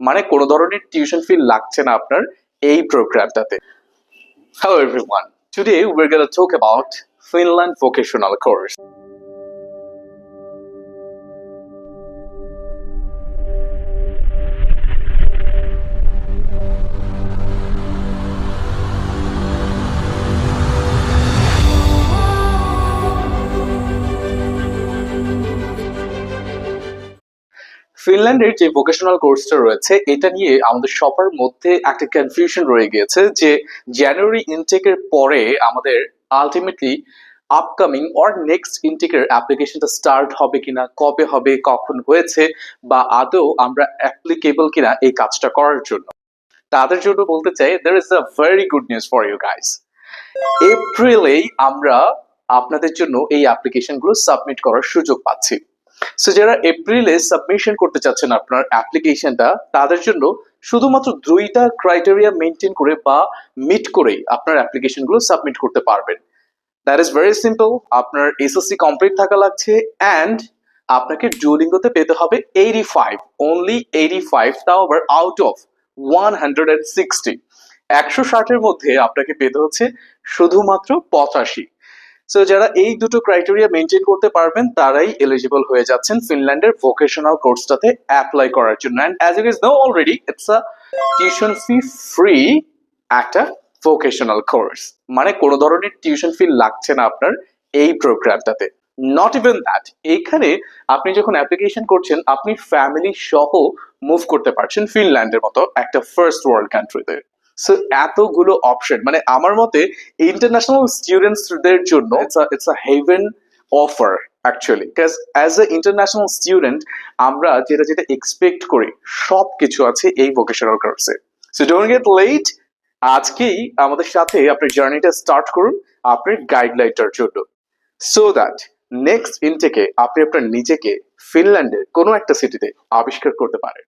মানে কোনো ধরনের টিউশন ফি লাগছে না আপনার এই প্রোগ্রামটাতে hello everyone today we're get talk about Finland vocational course ফিনল্যান্ডের যে ভোকেশনাল কোর্সটা রয়েছে, এটা নিয়ে আমাদের সবার মধ্যে একটা কনফিউশন রয়ে গিয়েছে যে জানুয়ারি ইনটেকের পরে আমাদের আলটিমেটলি আপকামিং অর নেক্সট ইনটেকের অ্যাপ্লিকেশনটা স্টার্ট হবে কিনা, কবে হবে, কখন হয়েছে, বা আদৌ আমরা অ্যাপ্লিকেবল কিনা এই কাজটা করার জন্য। তাদের জন্য বলতে চাই there is a very good news for you guys এপ্রিলেই আমরা আপনাদের জন্য এই অ্যাপ্লিকেশনগুলো সাবমিট করার সুযোগ পাচ্ছি। সো যারা এপ্রিলে সাবমিশন করতে চাচ্ছেন আপনার অ্যাপ্লিকেশনটা তাদের জন্য শুধুমাত্র দুইটা ক্রাইটেরিয়া মেনটেন করে বা মিট করেই আপনার অ্যাপ্লিকেশনগুলো সাবমিট করতে পারবেন। দ্যাট ইজ ভেরি সিম্পল আপনার এসএসসি কমপ্লিট থাকা লাগছে অ্যান্ড আপনাকে ডুলিঙ্গোতে পেতে হবে eighty five only eighty five তাও আবার out of one hundred and sixty একশো ষাটের মধ্যে আপনাকে পেতে হচ্ছে শুধুমাত্র পঁচাশি। সো যারা এই দুটো ক্রাইটেরিয়া মেনটেন করতে পারবেন, তারাই এলিজিবল হয়ে যাচ্ছেন ফিনল্যান্ডের ভোকেশনাল কোর্সটাতে অ্যাপ্লাই করার জন্য। And as it is no already it's a tuition fee free একটা ভোকেশনাল কোর্স মানে কোনো ধরনের টিউশন ফি লাগছে না আপনার এই প্রোগ্রামটাতে নট ইভেন দ্যাট এখানে আপনি যখন অ্যাপ্লিকেশন করছেন, আপনি ফ্যামিলি সহ মুভ করতে পারছেন ফিনল্যান্ডের মতো একটা ফার্স্ট ওয়ার্ল্ড কান্ট্রিতে সো এতগুলো অপশন মানে আমার মতে ইন্টারন্যাশনাল স্টুডেন্টসদের জন্য it's a heaven offer actually because as a international student আমরা যেটা যেটা এক্সপেক্ট করি সব কিছু আছে এই ভোকেশনাল কোর্সে সো ডোন্ট গেট লেট আজকেই আমাদের সাথে আপনার জার্নিটা স্টার্ট করুন, আপনার গাইডলাইনটার জন্য। সো দ্যাট নেক্সট ইনটেকে আপনি আপনার নিজেকে ফিনল্যান্ডের কোনো একটা সিটিতে আবিষ্কার করতে পারেন।